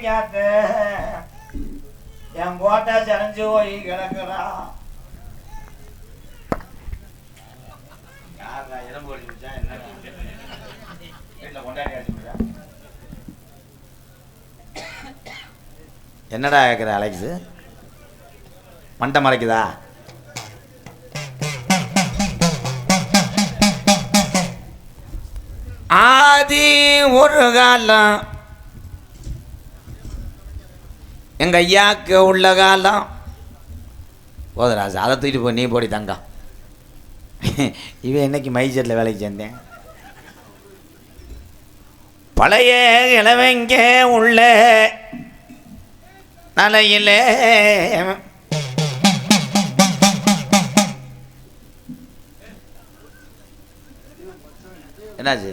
அங்கத்தீங்காத்து என் கோட்டை செஞ்சு போய் கிடக்குறா யாரா எலும்பு ஒடிச்சு வச்சா என்ன வீட்டில் கொண்டாடி அடிச்சுட்டா என்னடா கேட்குற அலெக்ஸு? மண்டை மறைக்குதா? ஆதி ஒரு காலம் எங்கள் ஐயாக்கு உள்ள காலம். போதுராஜ் அதை தூக்கிட்டு போ நீ போடி தங்கம் இவன் என்னைக்கு மைசூரில் வேலைக்கு சேர்ந்தேன்? பழைய இளவங்க உள்ள நலையில் என்னாச்சு?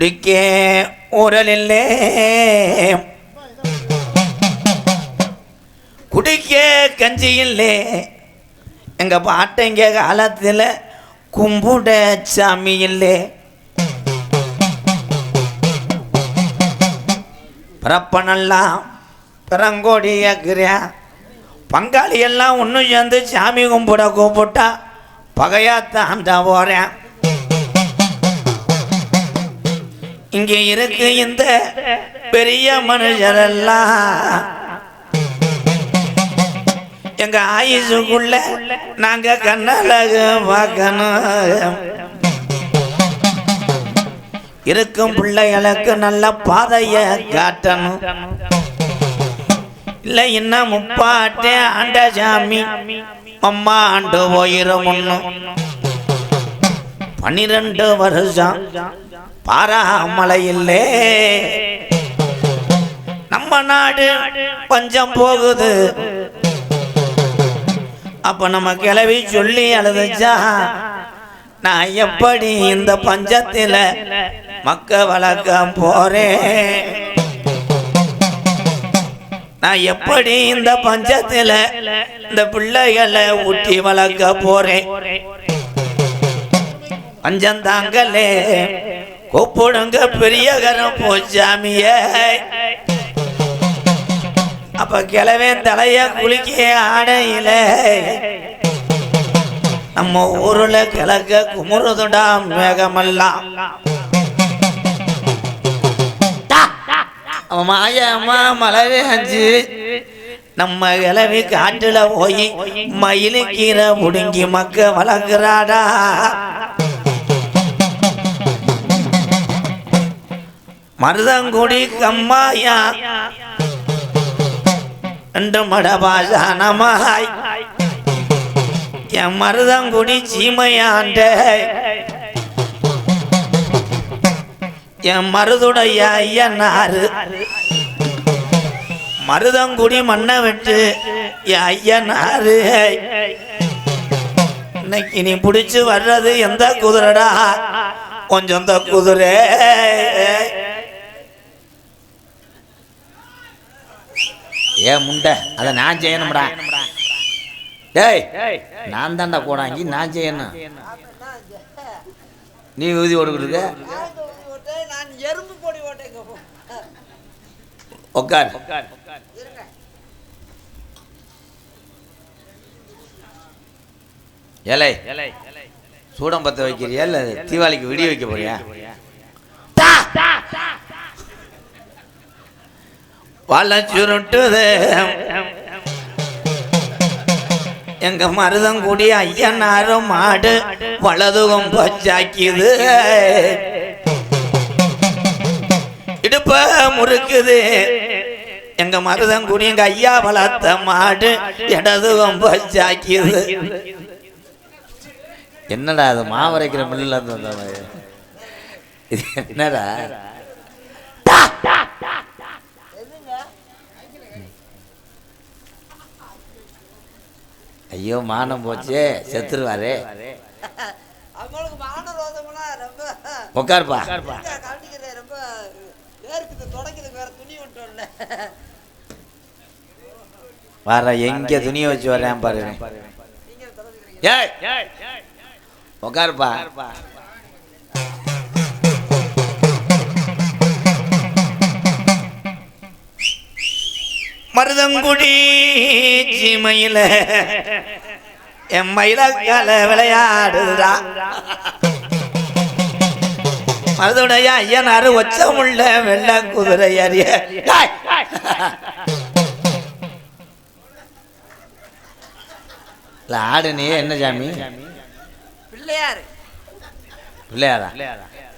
குடிக்க உரலில்லே குடிக்க கஞ்சி இல்லை எங்கள் பாட்டைங்க காலத்தில் கும்புட சாமி இல்லை பிறப்பனெல்லாம் பிறங்கோடி ஏக்குறியா? பங்காளி எல்லாம் ஒன்றும் சேர்ந்து சாமி கும்பிட கூப்பிட்டா பகையாத்தான் தான் போகிறேன் இங்கே இருக்கு இந்த பெரிய மனுஷரெல்லாம் எங்க ஆயுசுக்குள்ள நாங்க கண்ணழக பார்க்கணும். இருக்கும் பிள்ளைகளுக்கு நல்ல பாதைய காட்டணும். இல்ல இன்னும் முப்பாட்டே ஆண்ட சாமி அம்மா ஆண்டு போயிரும் ஒன்று பன்னிரண்டு வருஷம் பாராமலையில்லே நம்ம நாடு பஞ்சம் போகுது. அப்ப நம்ம கிளவி சொல்லி அழுதுச்சா? நான் எப்படி இந்த பஞ்சத்தில மக்க வளர்க்க போறேன்? நான் எப்படி இந்த பஞ்சத்தில இந்த பிள்ளைகளை ஊட்டி வளர்க்க போறேன்? பஞ்சம் தாங்களே கூப்பிடுங்க பெரியகரம் போச்சாமியே அப்ப கிழவே தலைய குளிக்க ஆடையில நம்ம ஊருல கிழக்க குமுறுதுடா மேகமெல்லாம் மாயம்மா மலவே அஞ்சு. நம்ம கிளவி காட்டுல போய் மயிலுக்கீரை முடுங்கி மக்க வளர்க்குறாடா. மருதங்குடி கம்மாயா. ரெண்டு மடபாசானமாய் என் மருதங்குடி சீமையாண்ட. என் மருதுடைய ஐயனாரு. மருதங்குடி மண்ணை விட்டு என் ஐயனாரு. இன்னைக்கு நீ பிடிச்சு வர்றது எந்த குதிரடா? கொஞ்சம் இந்த குதிரை. ஏ முண்டை அதை நான் செய்யணும்டா. டேய் நான் தான்டா போடாங்கி நான் செய்யணும். நீ ஊதி ஓடுக்கிட்டு எறும்பு ஓட்டேங்க உட்கார் ஏலை சூடம் பத்த வைக்கிறியா? இல்லை தீபாவளிக்கு விடிய வைக்க போறியா? வள எங்க மருதங்குடி ஐயனாரும் மாடு வலதுகம் பச்சாக்கியது. இடுப்ப முறுக்குது. எங்க மருதங்குடி எங்க ஐயா வளர்த்த மாடு இடதுகம் பச்சாக்கியது. என்னடா அது மாவரைக்கிற மில்லுல இது என்னடா? ஐயோ மானம் போச்சே. செத்துருவாரே. உட்காருப்பா கவனிக்கிறேன் ரொம்ப வேர்க்குது தொடக்குது வேற துணி விட்டோம்ல. வர எங்க துணியை வச்சு வரேன் பாரு. உட்காருப்பா மருதங்குடி சீமையில. என் மயிலக்கால விளையாடுறா. மருதுடைய ஐயனாரு ஒச்சமுள்ள வெள்ள குதிரை அறிய ஆடு நீ என்ன சாமி? பிள்ளையாரு. பிள்ளையாரா?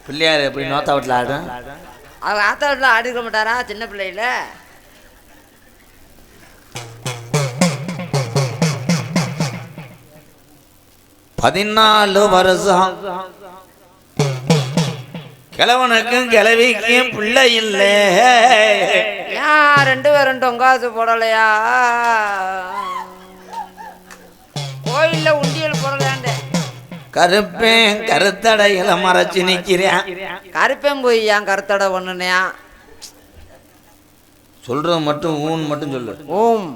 பிள்ளையார் எப்படி நோத்தா வீட்டில் ஆடும் அவங்க ஆத்தா வீட்டில் ஆடி இருக்க மாட்டாரா சின்ன பிள்ளையில? பதினாலு வருஷம். கிழவனுக்கும் கிழவிக்கும் பிள்ளை இல்லை. ஏன் ரெண்டு பேரும் டொங்காசு போடலையா? கோயில்ல உண்டியல் போடலாண்டே கருப்பேன் கருத்தடையில மறைச்சு நிக்கிறேன். கருப்பேன் போய் ஏன் கருத்தடை ஒண்ணுனையா சொல்றது மட்டும் ஊன் மட்டும் சொல்லு. ஓம்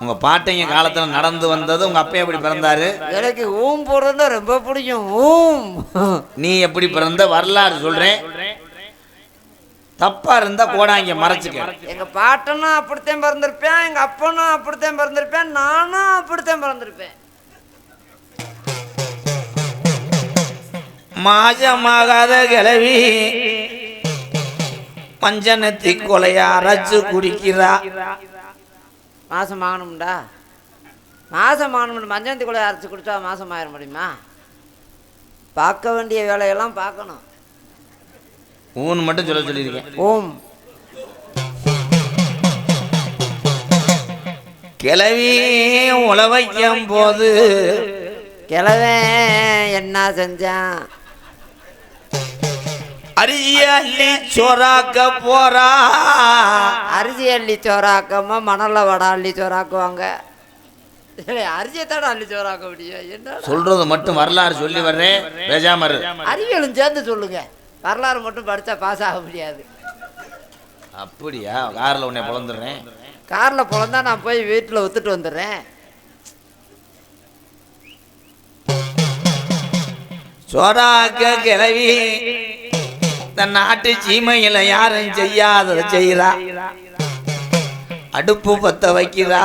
உங்க பாட்டைங்க காலத்துல நடந்து வந்தது உங்க அப்பா எப்படி பிறந்தாரு? எனக்கு ஊம் போடுறது ரொம்ப பிடிக்கும். ஊம். நீ எப்படி பிறந்த வரலாறு சொல்றேன். தப்பா இருந்தா கோடாங்க மறைச்சுக்க. எங்க பாட்டனும் அப்படித்தான் பிறந்திருப்பேன் எங்க அப்பனும் அப்படித்தான் பிறந்திருப்பேன் நானும் அப்படித்தான் பிறந்திருப்பேன். மாஜமாகாத கிளவி மஞ்சனத்தி கொலைய அரைச்சு குடிக்கிறா. மாசம் ஆகணும்டா மாசம் ஆகணும் மஞ்சந்தி கூட அரைச்சி குடிச்சா மாசம் ஆயிட முடியுமா? பார்க்க வேண்டிய வேலையெல்லாம் பார்க்கணும். ஊன் மட்டும் சொல்ல சொல்லியிருக்கேன் ஓம் கிளவி உழவைக்கும் போது கிழவன் என்ன செஞ்சான்? அரிசி அள்ளி சோறாக்க போறா. அரிசி அள்ளி சோறாக்காம மணல்ல வடை அள்ளி சோறாக்குவாங்க. ஏய், அரிசியை தானே அள்ளி சோறாக்க முடியும்? என்ன சொல்றது மட்டும் வரலாறு சொல்லி வர்றேன். அறிவியலும் சேர்ந்து சொல்லுங்க. வரலாறு மட்டும் படித்தா பாஸ் ஆக முடியாது. அப்படியா? கார்ல உன்னை பிளந்துடுறேன் காரில் பிறந்தா நான் போய் வீட்டில் ஒத்துட்டு வந்துடுறேன். சோறாக்க கிளவி. தன் நாட்டு சீமையில யாரும் செய்யாததை செய்யறா அடுப்பு பத்த வைக்கிறா.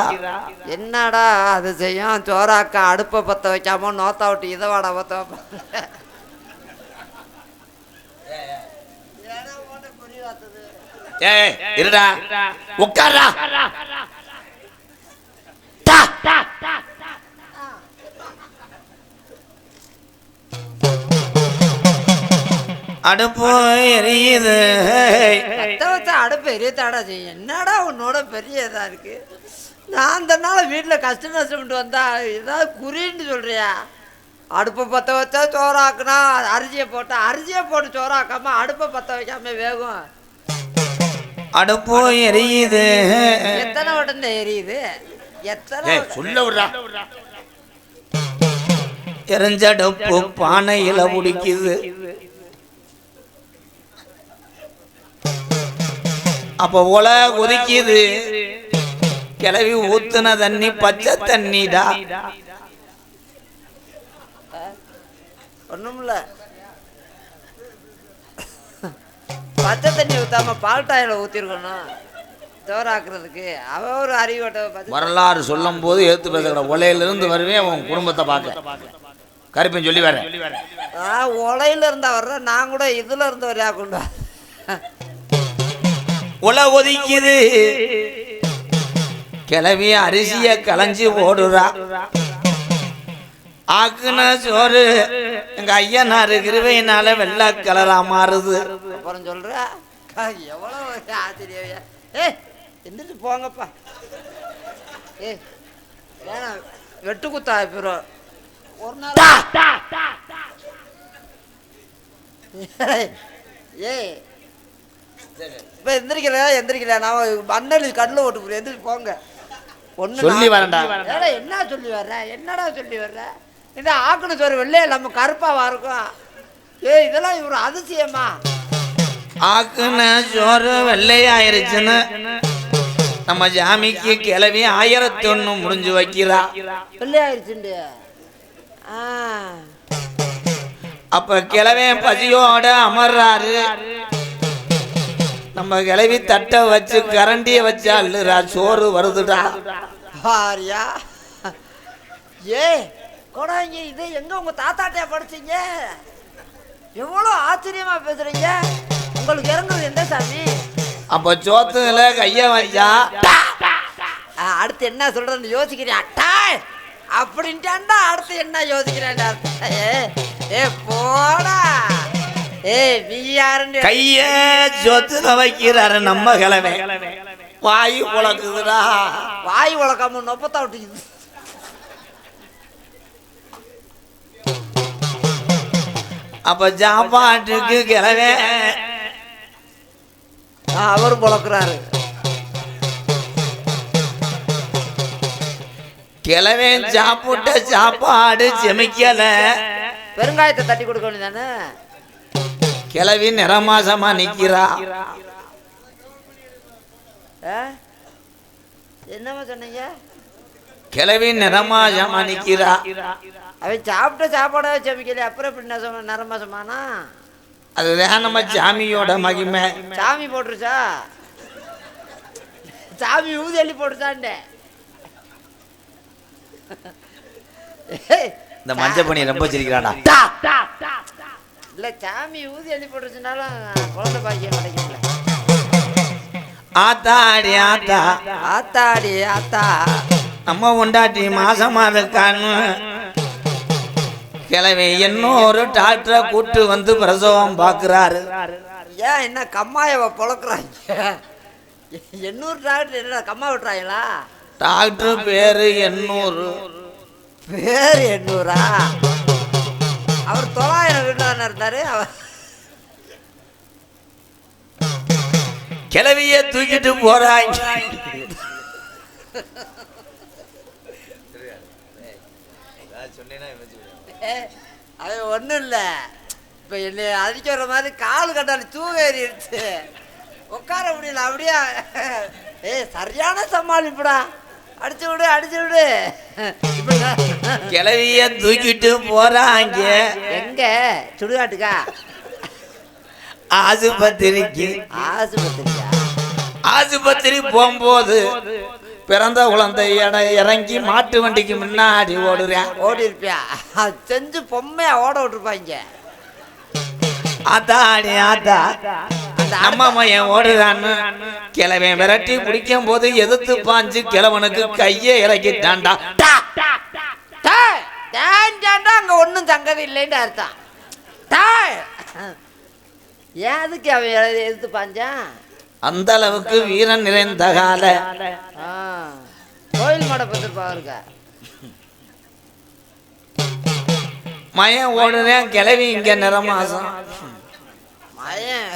என்னடா அது செய்யும்? சோறாக்கா அடுப்பை பற்ற வைக்காம நோத்தா விட்டு இதை வாடா பற்ற வைப்பாங்க ஏய் இருடா. உட்கார்றா. அடுப்பு எரியுது. வச்சா அடுப்பு எரியத்தாடா செய்யும் என்னடா உன்னோட பெரிய இதாக இருக்கு? நான் அந்த நாள் வீட்டில் கஷ்ட நஷ்டம்ட்டு வந்தா ஏதாவது குறின்னு சொல்றியா? அடுப்பை பற்ற வச்சா சோறாக்குனா அரிசியை போட்டா அரிசியை போட்டு சோறாக்காம அடுப்பை பற்ற வைக்காம வேகும். அடுப்பு எரியுது. எத்தனை உடனே எரியுது? எத்தனை சொல்ல விடுறா. எரிஞ்சடுப்பு பானையில பிடிக்குது. அப்ப ஒலை கொதிக்குது. கிளவி ஊத்துன தண்ணி பச்சை தண்ணிடா. ஒண்ணுமில்ல. பச்சை தண்ணி ஊத்தாம பால் டாயில ஊத்திருக்கணும். சோறாக்குறதுக்கு அவ ஒரு அறிவோட்ட வரலாறு சொல்லும் போது எடுத்து பேசுகிற ஒலையிலிருந்து வருவேன் உன் குடும்பத்தை பார்க்க. கருப்பன் சொல்லி வரேன் நான் உலையில இருந்தா வர்றேன் நான் கூட இதுல இருந்து வரையா கொண்டு. உலை கொதிக்குது கிளவி அரிசிய களைஞ்சு போடுறா. ஆக்குன சோறு எங்க ஐயனாரு கிருவையினால வெள்ளை கலரா மாறுது. அப்புறம் சொல்ற எவ்வளவு ஒரு ஆச்சரியம். ஏ எந்திரிச்சு போங்கப்பா. ஏ வேணாம் வெட்டு குத்தா போயிடும் ஒரு நாள் ஏய் இப்போ எந்திரிக்கல எந்திரிக்கல நான் மண்ணலி கண்ணில் ஓட்டு எந்திரிச்சு போங்க. ஒண்ணு சொல்லி வரேன்டா. என்ன சொல்லி வர்ற? என்னடா சொல்லி வர்ற? இந்த ஆக்குன சோறு வெள்ளையே நம்ம கருப்பாவா இருக்கும் ஏய் இதெல்லாம் இவர் அதிசயமா? ஆக்குன சோறு வெள்ளையாயிருச்சுன்னு நம்ம ஜாமிக்கு கிளவி ஆயிரத்தி ஒண்ணு முடிஞ்சு வைக்கிறா. வெள்ளையாயிருச்சுண்டு. ஆ. அப்ப கிழவன் பசியோட அமர்றாரு. நம்ம கிளவி தட்டை வச்சு கரண்டிய வச்சு அள்ளுறா. சோறு வருதுடா. பாரியா. ஏ கொடாங்க இது எங்க உங்க தாத்தாட்டையா படிச்சீங்க? எவ்வளோ ஆச்சரியமா பேசுறீங்க? உங்களுக்கு இறங்குறது எந்த சாமி? அப்ப சோத்துல கைய ஆ, அடுத்து என்ன சொல்றேன்னு யோசிக்கிறேன் அட்டாய் அப்படின்ட்டாண்டா அடுத்து என்ன யோசிக்கிறேன்டா. ஏ ஏ போடா. கைய சொத்துல வைக்கிறாரு நம்ம கிழமை. வாய் உழக்குதுடா வாய் உழக்காம நொப்பத்தா விட்டுக்குது. அப்ப சாப்பாட்டுக்கு கிழவே ஆ, அவரும் புழக்கிறாரு கிழவன் சாப்பிட்ட சாப்பாடு செமிக்கல பெருங்காயத்தை தட்டி கொடுக்க வேண்டியதானே கிழவி நிறமாசமா நிக்கிறா. ஆ? என்னம்மா சொன்னீங்க? கிழவி நிறமாசமா நிக்கிறா. அவன் சாப்பிட்ட சாப்பாடை சமைக்கல அப்புறம் எப்படி நெசமா நரமாசமானா அதுதான் நம்ம சாமியோட மகிமை. சாமி போட்டுருச்சா? சாமி ஊதி அள்ளி போட்டுச்சாண்டே இந்த மஞ்சள் பண்ணி ரொம்ப வச்சிருக்கிறாடா இல்ல சாமி ஊதி அள்ளி போட்டுருச்சுனாலும் குழந்தை பாக்கியம் கிடைக்கும்ல ஆத்தாடி ஆத்தா. ஆத்தாடி ஆத்தா. நம்ம உண்டாட்டி மாசமா இருக்கான்னு கிழவி இன்னொரு டாக்டரை கூட்டு வந்து பிரசவம் பார்க்குறாரு. ஏன் என்ன கம்மாயவை பொழக்கிறாங்க? எண்ணூறு டாக்டர் என்னடா கம்மா விட்டுறாங்களா? டாக்டர் பேரு எண்ணூறு. பேர் எண்ணூறா? அவர் தொள்ளாயிரம் வீட்டில் தானே இருந்தாரு. அவர் கிளவிய தூக்கிட்டு போறாங்க. அது ஒன்றும் இல்லை. இப்போ என்னை அடிக்க வர மாதிரி கால் கட்டால தூங்க ஏறிடுச்சு. உட்கார முடியல அப்படியே. ஏய் சரியான சமாளிப்புடா. அடிச்சு விடு அடிச்சு விடு. கிளவிய தூக்கிட்டு போறாங்க. எங்க? சுடுகாட்டுக்கா? ஆஸ்பத்திரிக்கு. ஆஸ்பத்திரியா ஆஸ்பத்திரி போகும்போது பிறந்த குழந்தை இறங்கி மாட்டு வண்டிக்கு முன்னாடி ஓடுறேன். ஓடி இருப்பியா செஞ்சு பொம்மையா ஓட விட்டுருப்பாங்க. ஆத்தாடி ஆத்தா நம்ம மையன் ஓடுறான்னு? கிழவன் விரட்டி பிடிக்கும் போது எதிர்த்து பாஞ்சு கிழவனுக்கு கையை இறக்கிட்டான்டா. டேய், தேஞ்சாண்டா அங்க ஒண்ணும் சங்கதி இல்லைன்னு அர்த்தம். டேய். ஏன் அதுக்கு அவன் எ- எதிர்த்து பாஞ்சான்? அந்த அளவுக்கு வீரன் நிறைந்த கால. ஆ, கோயில் மாட பத்திருப்பா இருக்க? ஓடுறேன் கிளவி இங்க நிறமாசம். மயன்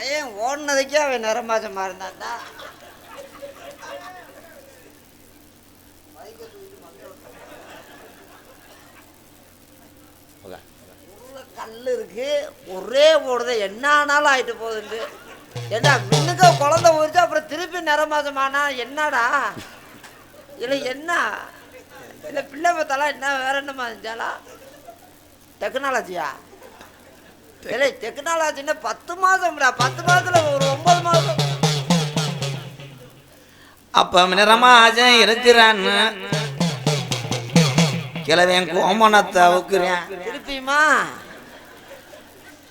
மயன் ஓடினதுக்கே அவன் நிறமாசமா இருந்தான்டா. கல் இருக்கு. ஒரே ஓடுது. என்ன ஆனாலும் ஆயிட்டு போகுதுண்டு. ஏண்டா மின்னுக்கு குழந்தை ஊறிச்சு அப்புறம் திருப்பி நிறமாசமானா என்னடா? இல்லை என்ன? இல்லை பிள்ளை பார்த்தாலாம் என்ன வேற என்னமா இருந்துச்சாலா டெக்னாலஜியா இல்லை டெக்னாலஜின்னா பத்து மாதம்டா பத்து மாதத்துல ஒரு ஒன்பது மாதம் அப்ப நிறமாசம் இருக்கிறான்னு கிழவன் கோமணத்தை அவுக்குறேன். திருப்பியுமா?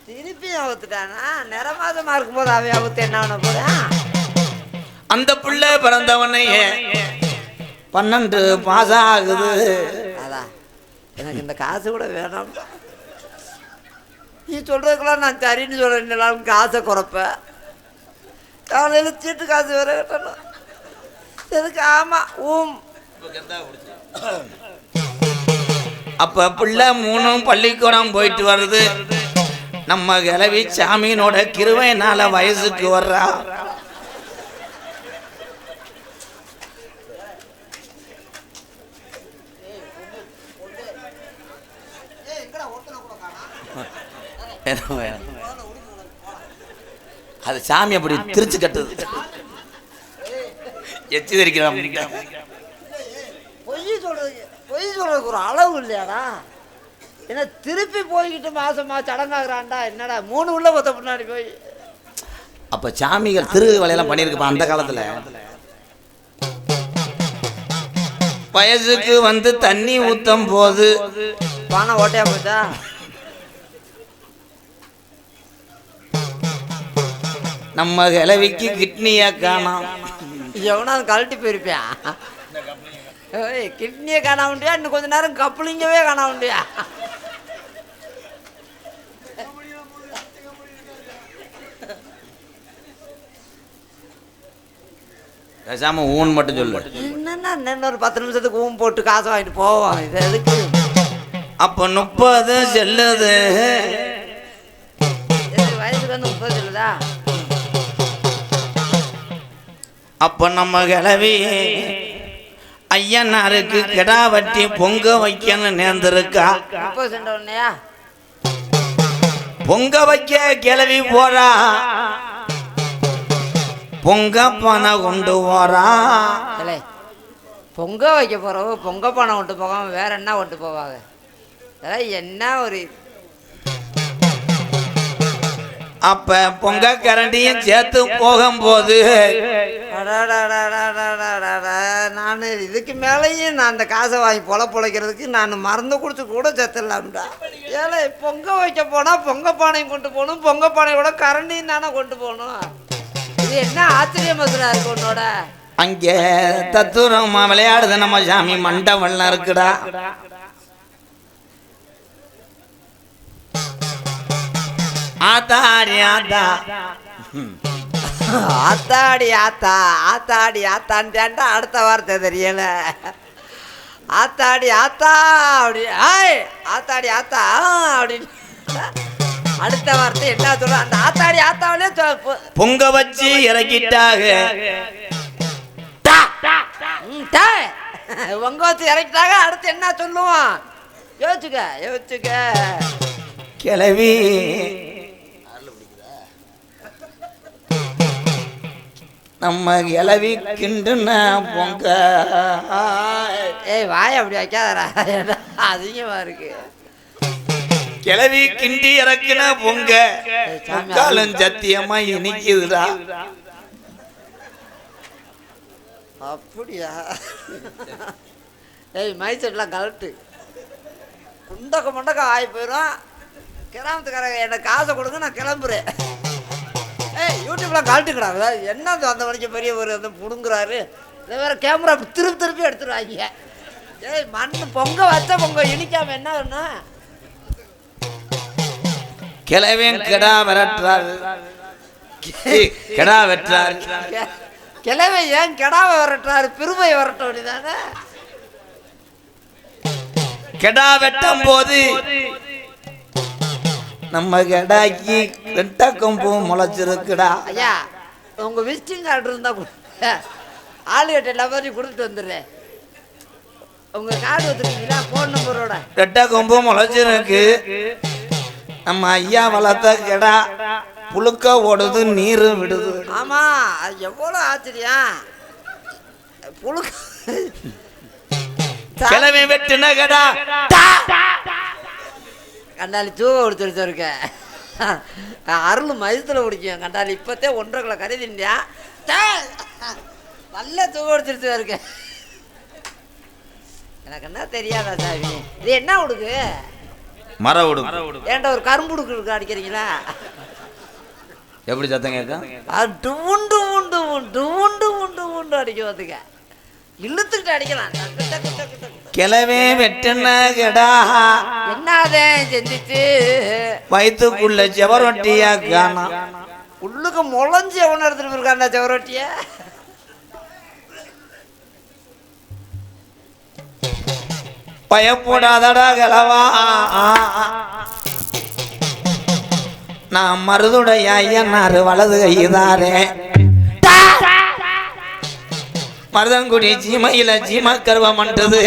திருப்பியும் அவுத்துட்டானா? நிற மாதமா இருக்கும்போது அவன் அவுத்து என்ன பண்ண போறான் அந்த பிள்ளை பிறந்தவனையே பன்னெண்டு மாசம் ஆகுது. அதான். எனக்கு இந்த காசு கூட வேணாம் நீ சொல்கிறதுக்கெல்லாம் நான் சரின்னு சொல்றேன். காசை குறைப்பேன் காலையில் சீட்டு காசு வேற கட்டணும். எதுக்கு ஆமாம் ஊம். அப்போ பிள்ளை மூணும் பள்ளிக்கூடம் போயிட்டு வருது. நம்ம கிளவி சாமியினோட கிருவையினால வயசுக்கு வர்றா. அது சாமி அப்படி திருச்சு கட்டுது. எச்சி தெரிக்கிறான். பொய் சொல்றது பொய் சொல்றதுக்கு ஒரு அளவு இல்லையாடா? என்ன திருப்பி போய்கிட்டு மாசமா சடங்காகிறான்டா என்னடா? மூணு உள்ள பத்த முன்னாடி போய். அப்ப சாமிகள் திரு வேலையெல்லாம் பண்ணியிருக்குப்பா அந்த காலத்துல. வயசுக்கு வந்து தண்ணி ஊத்தும் போது பானை ஓட்டையா போச்சா? நம்ம கிழவிக்கு கிட்னிய காணோம். எவனாவது கழட்டி போயிருப்பியான் ஏய் கிட்னியை காணாமட்டியா இன்னும் கொஞ்ச நேரம் கப்பலிங்கவே காணாமட்டியா பேசாம ஊன் மட்டும் சொல்லு. என்னன்னா இன்னொரு பத்து நிமிஷத்துக்கு ஊம் போட்டு காசை வாங்கிட்டு போவோம். இது எதுக்கு? அப்ப முப்பது செல்லுது. வயசுக்கு வந்து முப்பது இல்லதா அப்ப நம்ம கிளவி ஐயனாருக்கு கிடா வட்டி பொங்க வைக்கன்னு நேர்ந்திருக்கா? பொங்க வைக்க கிளவி போறா? பொங்க பண கொண்டு போறா பொங்க வைக்க போகிறவங்க பொங்க பானை கொண்டு போகாம வேற என்ன கொண்டு போவாங்க? என்ன ஒரு அப்ப பொங்க கரண்டியும் சேர்த்து போகும்போது நான் இதுக்கு மேலேயும் நான் அந்த காசை வாங்கி பொல பொழைக்கிறதுக்கு நான் மருந்து கொடுத்து கூட செத்துடலாம்டா ஏழை பொங்க வைக்க போனால் பொங்க பானையும் கொண்டு போகணும் பொங்க பானையோட கரண்டியும் தானே கொண்டு போகணும் இது என்ன ஆச்சரியம் மதுரா இருக்கு உன்னோட அங்கே தத்துரமா விளையாடுது நம்ம சாமி மண்டபம்லாம் இருக்குடா ஆத்தாடி ஆத்தா. ஆத்தாடி ஆத்தா ஆத்தாடி ஆத்தான்னு அடுத்த வார்த்தை தெரியல? ஆத்தாடி ஆத்தா அப்படி ஆய் ஆத்தாடி ஆத்தா அப்படின்னு. அடுத்த வார்த்தை என்ன சொல்ற? அந்த ஆத்தாடி ஆத்தாவிலே பொங்க வச்சு இறக்கிட்டாக ம், உங்க வச்சு இறக்கிட்டாங்க. அடுத்து என்ன சொல்லுவோம்? யோசிச்சுக்க யோசிச்சுக்க. கிளவி நம்ம கிளவி கிண்டுன பொங்க. ஏய் வாய் அப்படி வைக்காதடா. ஏன்டா, அதிகமா இருக்கு. கிளவி கிண்டி இறக்குன பொங்க. முக்காலும் சத்தியமா இனிக்குதுடா. அப்படியா? ஏய் மைசெட்லாம் கலட்டு குண்டக்க முண்டக்க ஆகி போயிடும் கிராமத்துக்காரங்க எனக்கு காசை கொடுங்க நான் கிளம்புறேன். ஏய் யூடியூப்லாம் கழட்டுக்கிறாங்க என்ன அந்த மணிக்கு பெரிய ஒரு வந்து புடுங்குறாரு? இதை வேற கேமரா திருப்பி திருப்பி எடுத்துருவாங்க ஏய் மண் பொங்க வச்ச பொங்க இனிக்காம என்ன ஒன்று கிளவியும் கிடா விரட்டுறாரு. கிடா வெட்டுறாரு. கிழவை ஏன் கெடாவை விரட்டுறாரு? பெருமை விரட்ட வேண்டியதானே? கெடா வெட்டும் போது நம்ம கெடாக்கி ரெட்ட கொம்பு முளைச்சிருக்குடா. ஐயா உங்கள் விசிட்டிங் கார்டு இருந்தால் கொடுங்க ஆளு கட்ட எல்லாத்தையும் கொடுத்துட்டு வந்துடுறேன் உங்கள் கார்டு வச்சுருக்கீங்களா? ஃபோன் நம்பரோட ரெட்ட கொம்பு முளைச்சிருக்கு. நம்ம ஐயா வளர்த்த கெடா புழுக்க ஓடுது நீர் விடுது. அது எவ்வளோ ஆச்சரியம். புழுக்க. கிளவி வெட்டுன கெடா. கண்டாலி தூவ கொடுத்துருச்சு இருக்க அருள் மயத்தில் பிடிக்கும் கண்டாலி இப்போத்தே ஒன்றரை கிலோ கறி தின்றியான் நல்ல தூவ கொடுத்துருச்சு இருக்க எனக்கு என்ன தெரியாதா சாமி? இது என்ன உடுக்கு மர விடு ஏன்டா ஒரு கரும்பு உடுக்கு இருக்கு அடிக்கிறீங்களா? எப்படி சத்தம் கேட்கும்? அது டுவுண்டு உண்டு உண்டு உண்டு உண்டு உண்டு அடிக்க வந்துங்க அடிக்கலாம். டக்கு. கிளவே வெட்டுன கெடா? என்னதே செஞ்சிச்சு? வயிற்றுக்குள்ள செவரொட்டியா காணோம் உள்ளுக்கு முளைஞ்சு எவன எடுத்துட்டு இருக்காண்டா செவரொட்டிய. பயப்படாதடா கிளவா நான் மருதுடைய ஐயனாரு வலது கைதாரே மருதங்குடி சீமையில சீம கருவம் மண்டது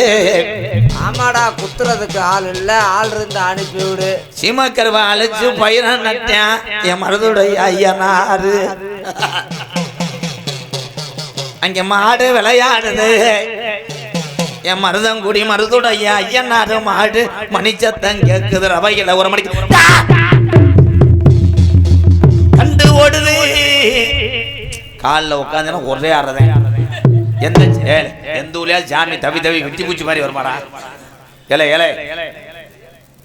ஆமாடா குத்துறதுக்கு ஆள் இல்ல. ஆள் இருந்து அனுப்பி விடு. சீமக்கருவா அழைச்சு பயிர நட்டேன். என் மருதுடைய ஐயனாரு. அங்க மாடு விளையாடுது. என் மருதங்குடி மருதுடைய ஐயனாரு மாடு மணிச்சத்தம் கேக்குது. ரவையில ஒரு மணிக்கு! கண்டு ஓடுது. காலில் உட்காந்துனா ஒரே ஆடுறதேன் எந்த எந்த ஊர்லயா சாமி தவி தவி விட்டி பூச்சி மாதிரி வருமாடா? இலை இலை.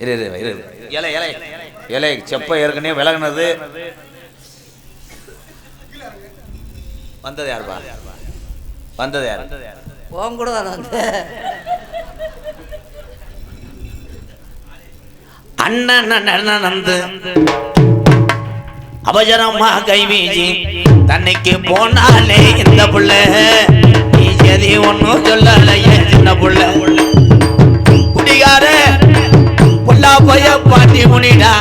இரு இரு இரு. இலை இலை. இலை செப்ப ஏற்கனவே விலகுனது. வந்தது யாருப்பா? வந்தது யார்? உன் கூட தான் வந்து. அண்ணன் அண்ணன் நந்து அவசரமா கை வீசி தன்னைக்கு போனாலே இந்த புள்ள எதி ஒன்னும் சொல்லலையே சின்ன புள்ள. குடிகார புல்லா போய பாட்டி முனிடா.